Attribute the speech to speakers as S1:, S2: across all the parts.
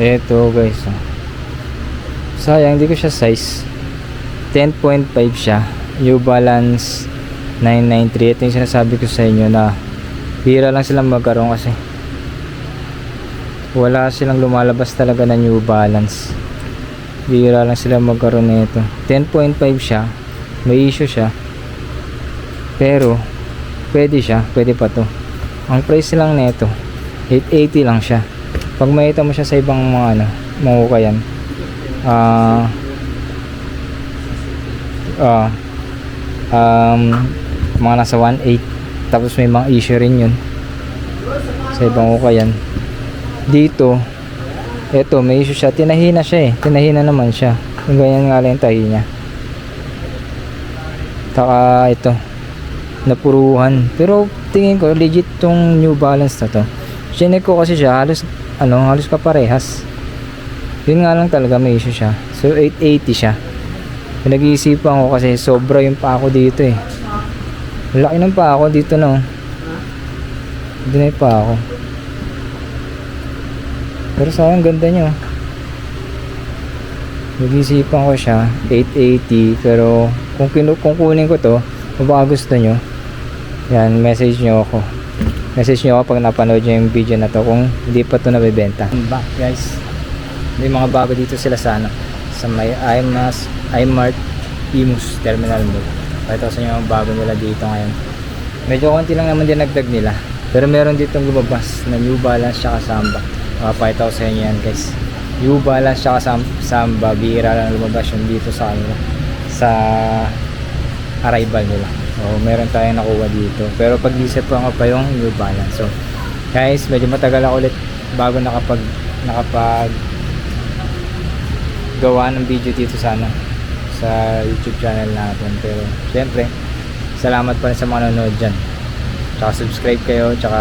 S1: Eto guys. oh. Sayang, hindi ko siya size. 10.5 siya. New Balance 993. Ito yung sinasabi ko sa inyo na bira lang silang magkaroon kasi wala silang lumalabas talaga na New Balance. Bira lang sila magkaroon nito. 10.5 siya. May issue siya. Pero pwede siya, pwede pa to. Ang price lang nito 880 lang siya. Pag makita mo siya sa ibang mga ano, mahukayan. Ah ah um, mga nasa 1.8 tapos may mga issue rin yun sa ibang hukayan. Dito eto may issue siya. Tinahina siya eh. Tinahina naman siya. Yung ganyan nga lang yung tahi niya. Taka ito napuruhan. Pero tingin ko legit tong New Balance na to. Chinek ko kasi siya halos ano halos kaparehas yun nga lang talaga may issue siya so 880 siya Pinag-iisipan ko kasi sobra yung pa ako dito eh. Laki ng pa ako dito no. Na yung pa ako. Pero sayang ganda niya. Nag-iisipan ko siya 880 pero kung, kinu kung ko to kung baka gusto nyo yan message nyo ako message nyo ako pag napanood nyo yung video na to kung hindi pa to nabibenta. Back guys? May mga bago dito sila sa ano sa may IMAS iMart Imus Terminal Mall. Pakita ko sa inyo ang bago nila dito ngayon. Medyo konti lang naman dinagdag nila. Pero meron ditong lumabas na New Balance tsaka Samba. Makapakita ko sa inyo yan guys. New Balance tsaka Sam- Samba bihira lang lumabas yun dito sa kanila sa arrival nila so meron tayong nakuha dito. Pero pag isip ko nga pa yung New Balance? So guys medyo matagal ako ulit bago nakapag nakapag gawa ng video dito sa ano sa YouTube channel natin. Pero syempre salamat pa rin sa mga nanonood dyan. Tsaka subscribe kayo tsaka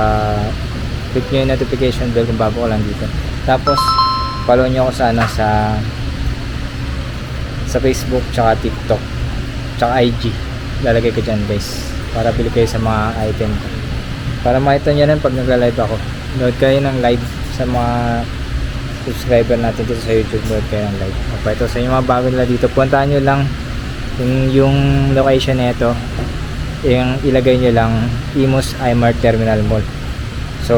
S1: click nyo yung notification bell kung bago ko lang dito. Tapos follow nyo ako sa ano sa sa Facebook tsaka TikTok tsaka IG lalagay ko dyan guys. Para pili kayo sa mga item ko. Para makita nyo rin pag nagla-live ako. Nood kayo ng live sa mga subscriber natin dito sa YouTube. Nood kayo ng live. Okay, ito sa inyo mga bago nila dito. Puntahan nyo lang yung, yung location nito yung ilagay nyo lang Imus iMart Terminal Mall. So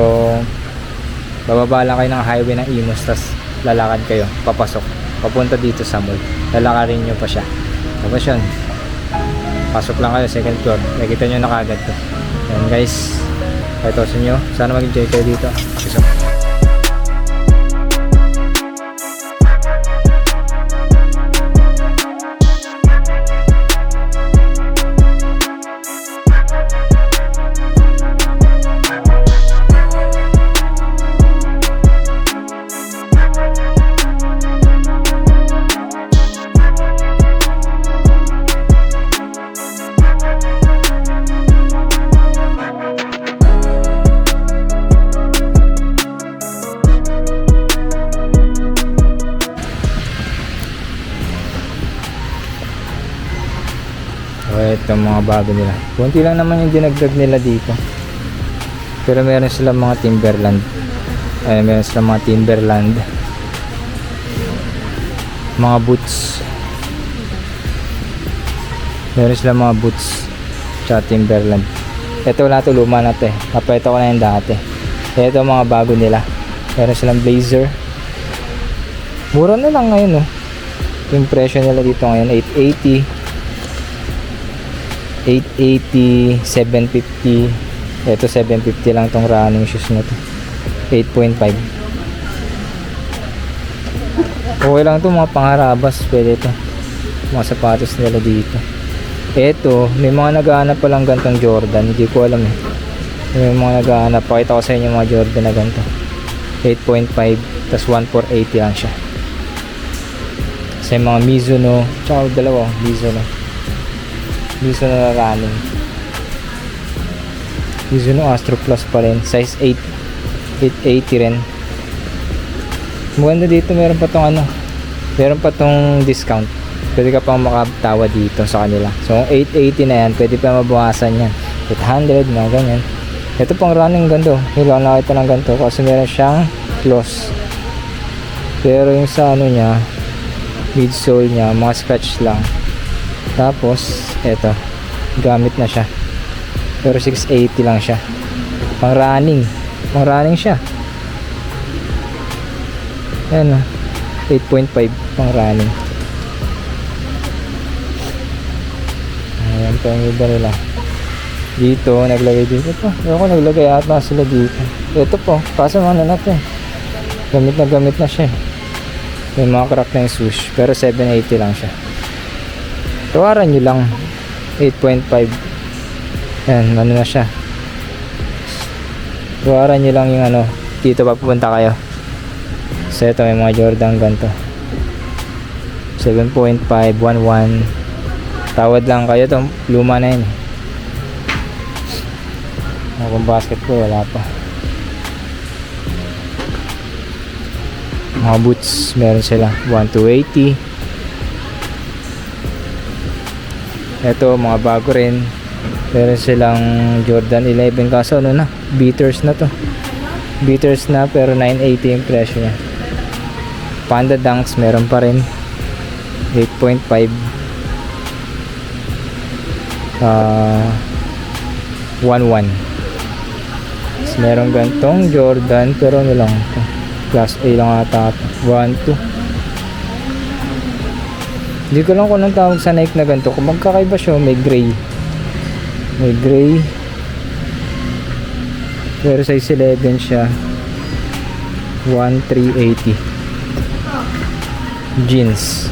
S1: bababa lang kayo ng highway ng Imus tas lalakad kayo papasok. Papunta dito sa mall. Lalakarin nyo pa siya. Tapos yun pasok lang kayo second floor. Nakita nyo na kagad to. Yan guys. Ito sa inyo. Sana mag-enjoy kayo dito. Peace out. So, ito mga bago nila. Kunti lang naman yung dinagdag nila dito. Pero meron silang mga Timberland. Ay, meron silang mga Timberland. Mga boots. Meron silang mga boots. Tsaka Timberland. Ito wala to luma na to eh. Ko na yung dati. Ito mga bago nila. Meron silang blazer. Mura na lang ngayon oh. Yung presyo nila dito ngayon 880 880, 750. Ito 750 lang tong running shoes na to. 8.5. Okay lang to mga pangarabas. Pwede to. Mga sapatos nila dito. Ito, may mga naghahanap pa lang gantong Jordan. Hindi ko alam eh. May mga naghahanap. Pakita ko sa inyo mga Jordan na ganito. 8.5 tas 1480 lang siya. Sa mga Mizuno. Tsaka dalawa. Mizuno. Mizuno na running. Mizuno Astro Plus pa rin. Size 8. 880 rin. Maganda dito. Meron pa tong ano. Meron pa tong discount. Pwede ka pang makatawa dito sa kanila. So, kung 880 na yan, pwede pa mabawasan yan. 800 na ganyan. Ito pang running gando. Hindi lang nakita ng ganito kasi meron siyang close. Pero yung sa ano niya, midsole niya, mga scratch lang. Tapos, eto, gamit na siya. Pero 680 lang siya. Pang running. Pang running siya. Ayan o. 8.5 pang running. Ayan pa yung iba nila. Dito, naglagay dito pa. Ako naglagay ata sila dito. Ito po, kaso ano na to. eh. Gamit na gamit na siya. eh. May mga crack na yung swoosh. Pero 780 lang siya. Tawaran nyo lang. 8.5. Ayan, ano na siya. Tawaran nyo lang yung ano. Dito pa pupunta kayo. So ito may mga Jordan ganito. 7.5, 1.1. Tawad lang kayo to. Luma na yun. Ako kung basketball, wala pa. Mga boots, meron sila. 1 Ito, mga bago rin. Meron silang Jordan 11 kaso ano na, beaters na to. Beaters na pero 980 yung presyo niya. Panda Dunks meron pa rin. 8.5 ah 1.1 Tapos meron gantong Jordan pero ano lang. Class A lang ata 1.2 Hindi ko lang kung anong tawag sa Nike na ganito. Kung magkakaiba siya, may gray. May gray. Pero size 11 siya. 1,380. Jeans.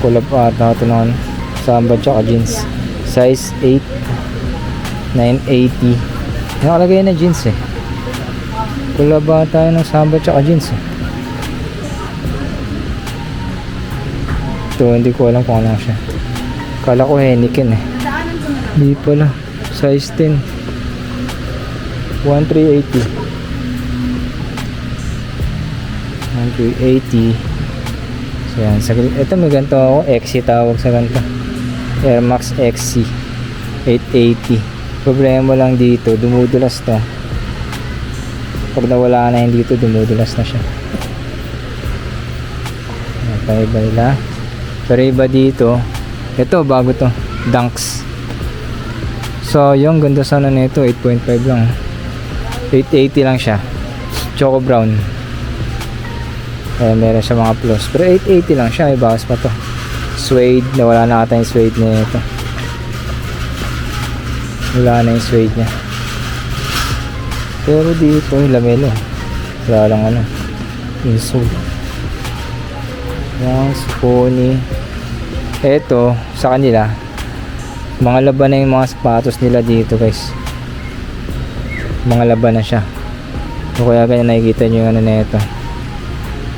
S1: Kulab ata ito naman. Samba tsaka jeans. Size 8. 980. Nakalagay na jeans eh. Kulab ata ng samba tsaka jeans eh. Ito, hindi ko alam kung ano siya. Kala ko Heineken eh. Hindi pala. Size 10. 1380. 1380. So yan. Ito may ganito ako. XC tawag sa ganito. Air Max XC. 880. Problema lang dito. Dumudulas to. Pag nawala na yun dito, dumudulas na siya. Yan pa iba nila. Pero iba dito. Ito, bago to. Dunks. So, yung ganda sana nito 8.5 lang. 880 lang siya. Choco brown. Kaya meron siya mga plus. Pero 880 lang siya. May pa to. Suede. Nawala na ata yung suede niya ito. Wala na yung suede niya. Pero dito yung lamelo. Wala lang ano. Insole. Yung Sony. Eto, sa kanila, mga laban na yung mga sapatos nila dito guys. Mga laban na siya. O kaya ganyan nakikita nyo yung ano na ito.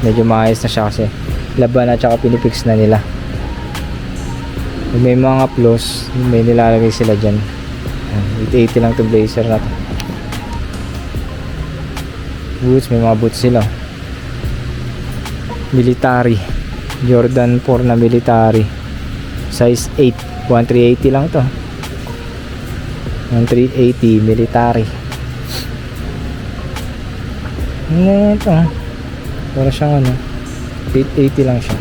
S1: Medyo maayos na siya kasi laban na tsaka pinipix na nila. May mga plus, may nilalagay sila dyan. Ayan, 880 lang to blazer na to. Boots, may mga boots sila. Military. Jordan 4 na military. Size 8. 1380 lang to. 1380 military. Ano ito? Para siyang ano. 880 lang siya.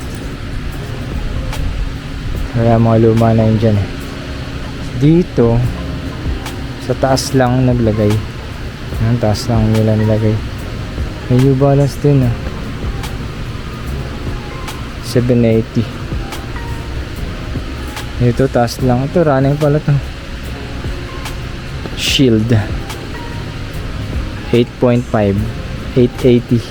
S1: Kaya mga luma na yun dyan eh. Dito, sa taas lang naglagay. Ang taas lang nila nilagay. May New Balance din ah. 780. Ito taas lang. Ito running pala to. Shield. 8.5. 880.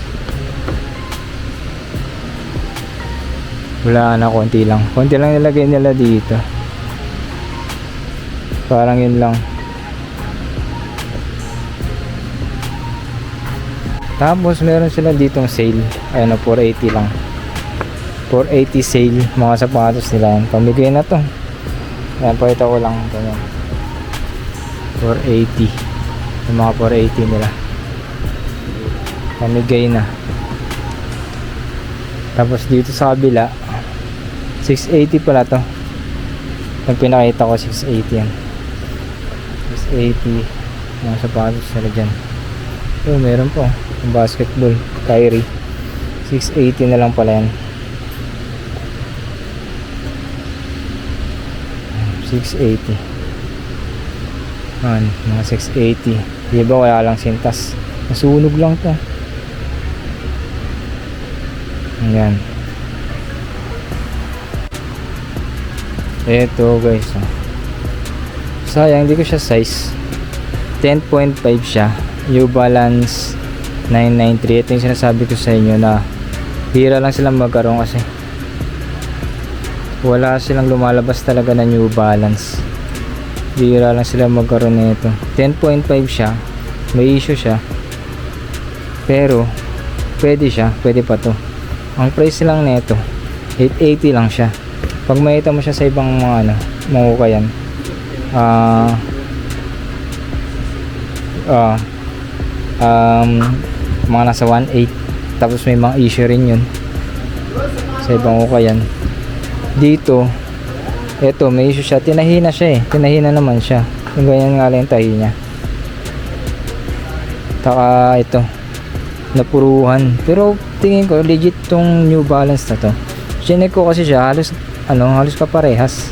S1: Wala na konti lang. Konti lang nilagay nila dito. Parang yun lang. Tapos meron sila ditong sale. Ayun o, 480 lang. 480 sale. Mga sapatos nila yan. Pamigay na to. Ayan, pakita ko lang. Ganyan. 480. Yung mga 480 nila. Pamigay na. Tapos dito sa kabila, 680 pala to. Pag pinakita ko, 680 yan. 680. Mga sapatos nila dyan. Oh, meron po. Yung basketball. Kyrie. 680 na lang pala yan 680 Yan, mga 680 di ba wala lang sintas. Nasunog lang to. Yan eto guys oh. sayang hindi ko siya size. 10.5 siya. New Balance 993 ito yung sinasabi ko sa inyo na hira lang silang magkaroon kasi wala silang lumalabas talaga na New Balance. Bira lang sila magkaroon nito. 10.5 siya. May issue siya. Pero pwede siya. Pwede pa to. Ang price lang nito 880 lang siya. Pag makita mo siya sa ibang mga ano mahukayan ah ah um, mga nasa 1.8 tapos may mga issue rin yun sa ibang hukayan dito eto may issue siya. Tinahina siya eh. Tinahina naman siya. Yung ganyan nga lang yung tahi niya. Taka ito napuruhan. Pero tingin ko legit tong new balance na to. Chinek ko kasi siya halos ano halos kaparehas.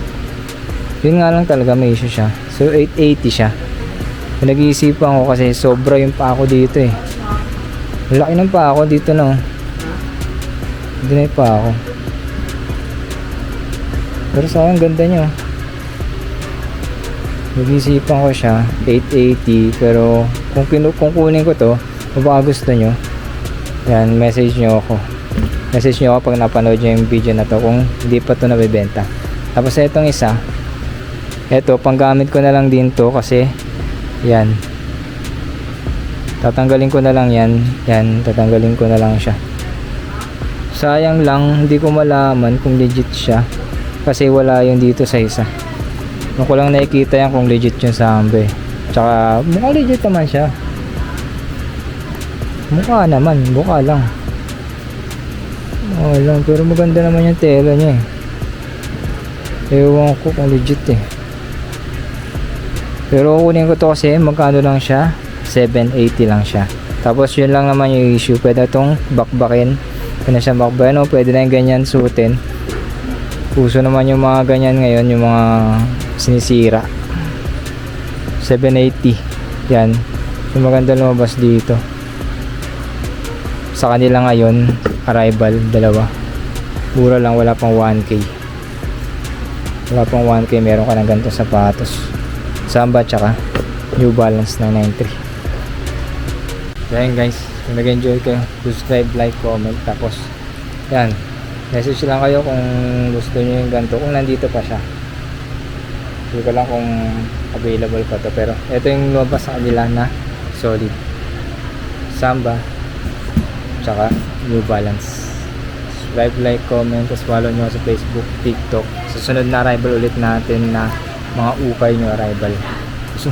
S1: Yun nga lang talaga may issue siya. So 880 siya. Pinag-iisipan ko kasi sobra yung pa ako dito eh. Laki ng pa ako dito no? Hindi na yung pa ako pero sa akin ganda niya. Nag-iisipan ko siya 880 pero kung, kinu kung kunin ko to kung baka gusto nyo yan message nyo ako. Message nyo ako pag napanood nyo yung video na to kung hindi pa to nabibenta. Tapos itong isa eto panggamit ko na lang din to kasi yan. Tatanggalin ko na lang yan yan tatanggalin ko na lang siya. Sayang lang hindi ko malaman kung legit siya kasi wala yung dito sa isa. Doon ko lang nakikita yan kung legit yung sambe tsaka mukha legit naman siya. Mukha naman mukha lang. Mukha lang pero maganda naman yung tela niya eh. Ewan ko kung legit eh. Pero kunin ko to kasi magkano lang siya? 780 lang siya. Tapos yun lang naman yung issue. Pwede itong bakbakin. Pwede na siya bakbakin. O pwede na yung ganyan suotin puso naman yung mga ganyan ngayon yung mga sinisira. 780 yan. Yung maganda lumabas dito. Sa kanila ngayon arrival dalawa. Mura lang wala pang 1k wala pang 1k meron ka ng ganito sapatos. Samba tsaka new balance 993 yan guys. Kung nag-enjoy kayo subscribe like comment tapos. Yan message lang kayo kung gusto niyo yung ganito. Kung nandito pa siya. Hindi ko lang kung available pa to. Pero ito yung lumabas sa kanila na solid. Samba tsaka new balance. Subscribe like comment tapos follow nyo sa facebook tiktok. Susunod na arrival ulit natin na mga ukay nyo arrival. so